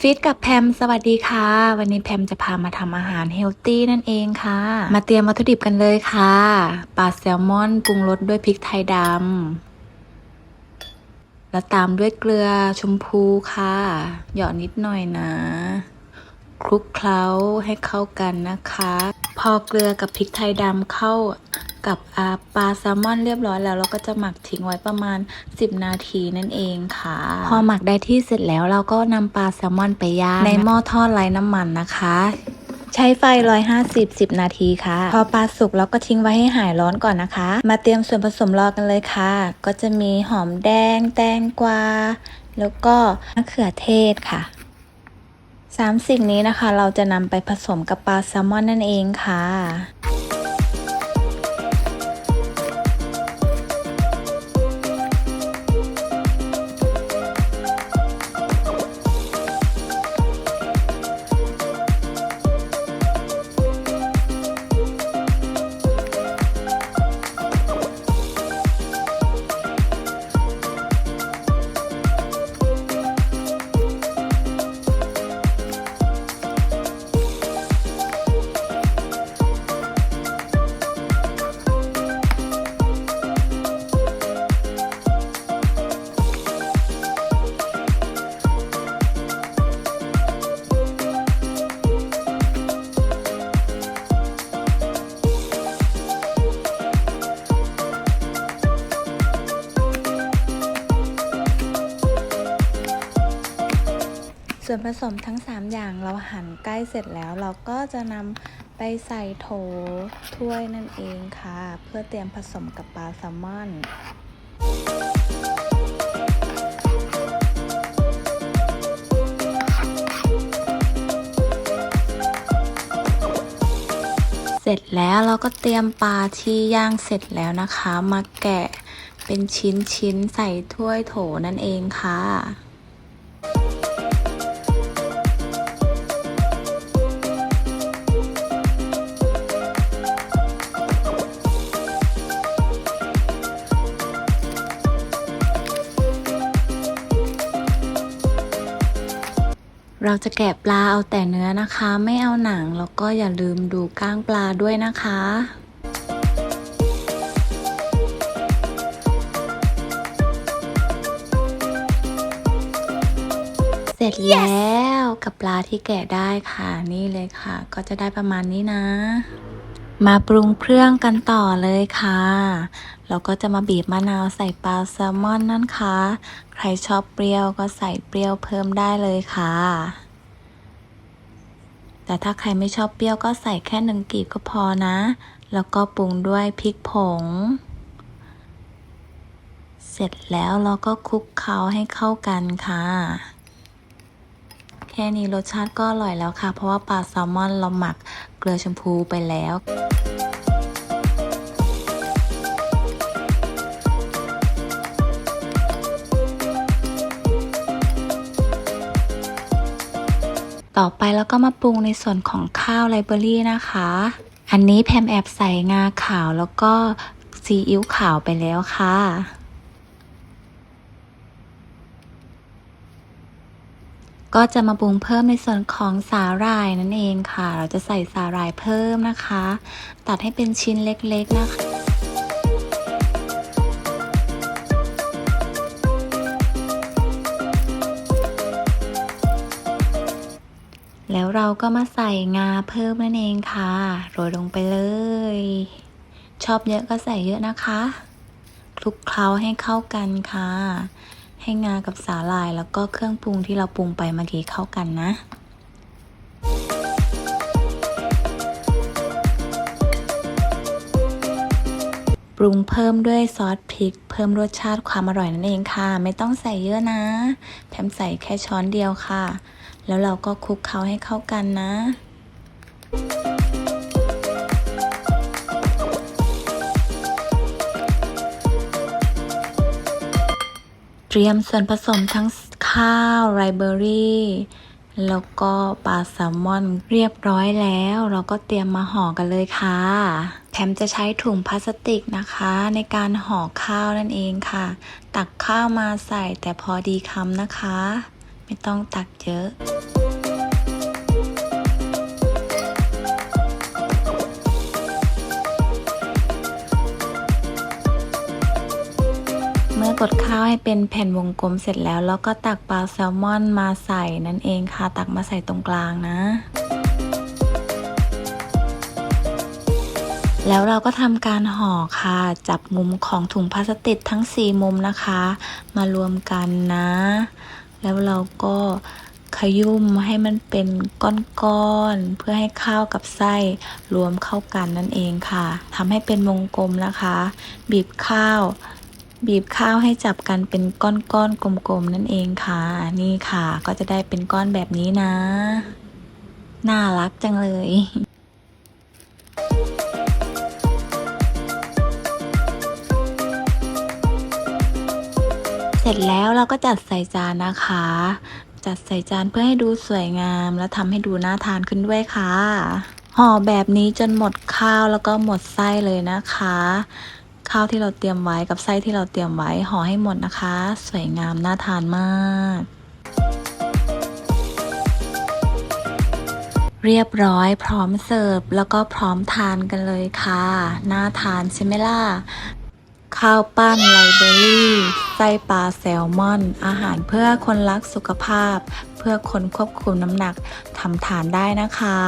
ฟิตกับแพมสวัสดีค่ะ วันนี้แพมจะพามาทำอาหารเฮลตี้นั่นเองค่ะ มาเตรียมวัตถุดิบกันเลยค่ะปลาแซลมอนปรุงรสด้วยพริกไทยดำแล้วตามด้วยเกลือชมพูค่ะ หยอดนิดหน่อยนะ คลุกเคล้าให้เข้ากันนะคะ พอเกลือกับพริกไทยดำเข้า กับอาปลาแซลมอนเรียบร้อยแล้ว เราก็จะหมักทิ้งไว้ประมาณ 10 นาทีนั่นเองค่ะ พอหมักได้ที่เสร็จแล้วเราก็นำปลาแซลมอนไปย่างในหม้อทอดไร้น้ำมันนะคะ ใช้ไฟ 150 10 นาทีค่ะ พอปลาสุกเราก็ทิ้งไว้ให้หายร้อนก่อนนะคะ มาเตรียมส่วนผสมรอกันเลยค่ะ ก็จะมีหอมแดง แตงกวา แล้วก็มะเขือเทศค่ะสามสิ่งนี้นะคะเราจะนำไปผสมกับปลาแซลมอนนั่นเองค่ะ ส่วนผสมทั้ง 3 อย่างเราหั่นใกล้เสร็จแล้ว เราก็จะนำไปใส่โถถ้วยนั่นเองค่ะ เพื่อเตรียมผสมกับปลาแซลมอนเสร็จแล้วเราก็เตรียมปลาที่ย่างเสร็จแล้วนะคะ มาแกะเป็นชิ้นๆใส่ถ้วยโถนั่นเองค่ะ เราจะแกะปลาเอาแต่เนื้อนะคะ ไม่เอาหนังแล้วก็อย่าลืมดูก้างปลาด้วยนะคะเสร็จแล้วกับปลาที่แกะได้ค่ะนี่เลยค่ะ ก็จะได้ประมาณนี้นะ มาปรุงเครื่องกันต่อเลยค่ะ เราก็จะมาบีบมะนาวใส่ปลาแซลมอนนั่นค่ะ ใครชอบเปรี้ยวก็ใส่เปรี้ยวเพิ่มได้เลยค่ะ แต่ถ้าใครไม่ชอบเปรี้ยวก็ใส่แค่หนึ่งกีบก็พอนะ แล้วก็ปรุงด้วยพริกผง เสร็จแล้วเราก็คลุกเคล้าให้เข้ากันค่ะแค่นี้รสชาติก็อร่อยแล้วค่ะ เพราะว่าปลาแซลมอนเราหมักเกลือชมพูไปแล้ว ต่อไปแล้วก็มาปรุงในส่วนของข้าวไลเบอรี่นะคะ อันนี้แพมแอบใส่งาขาวแล้วก็ซีอิ๊วขาวไปแล้วค่ะ ก็จะมาปรุงเพิ่มในส่วนของสาหร่ายนั่นเองค่ะ เราจะใส่สาหร่ายเพิ่มนะคะ ตัดให้เป็นชิ้นเล็กๆนะคะ เราก็มาใส่งาเพิ่มนั่นเองค่ะ โรยลงไปเลย ชอบเยอะก็ใส่เยอะนะคะคลุกเคล้าให้เข้ากันค่ะ ให้งากับสาหร่ายแล้วก็เครื่องปรุงที่เราปรุงไปเมื่อกี้เข้ากันนะปรุงเพิ่มด้วยซอสพริก เพิ่มรสชาติความอร่อยนั่นเองค่ะ ไม่ต้องใส่เยอะนะ แถมใส่แค่ช้อนเดียวค่ะ แล้วเราก็คลุกเคล้าให้เข้ากันนะ เตรียมส่วนผสมทั้งข้าวไรเบอรี่แล้วก็ปลาแซลมอนเรียบร้อยแล้ว เราก็เตรียมมาห่อกันเลยค่ะแถมจะใช้ถุงพลาสติกนะคะ ในการห่อข้าวนั่นเองค่ะ ตักข้าวมาใส่แต่พอดีคำนะคะ ไม่ต้องตักเยอะ กดข้าวให้เป็นแผ่นวงกลมเสร็จแล้ว แล้วก็ตักปลาแซลมอนมาใส่นั่นเองค่ะ ตักมาใส่ตรงกลางนะ แล้วเราก็ทำการห่อค่ะ จับมุมของถุงพลาสติกทั้ง 4 มุมนะคะ มารวมกันนะ แล้วเราก็ขยุ่มให้มันเป็นก้อนๆ เพื่อให้ข้าวกับไส้รวมเข้ากันนั่นเองค่ะทำให้เป็นวงกลมนะคะ บีบข้าว บีบข้าวให้จับกันเป็นก้อนๆกลมๆนั่นเองค่ะ นี่ค่ะ ก็จะได้เป็นก้อนแบบนี้นะ น่ารักจังเลยเสร็จแล้วเราก็จัดใส่จานนะคะ จัดใส่จานเพื่อให้ดูสวยงาม และทำให้ดูน่าทานขึ้นด้วยค่ะ ห่อแบบนี้จนหมดข้าวแล้วก็หมดไส้เลยนะคะ ข้าวที่เราเตรียมไว้กับไส้ที่เราเตรียมไว้ห่อให้หมดนะคะ สวยงามน่าทานมาก เรียบร้อยพร้อมเสิร์ฟแล้วก็พร้อมทานกันเลยค่ะ น่าทานใช่ไหมล่ะข้าวปั้นไลเบอรี่ไส้ปลาแซลมอน อาหารเพื่อคนรักสุขภาพ เพื่อคนควบคุมน้ำหนักทำทานได้นะคะ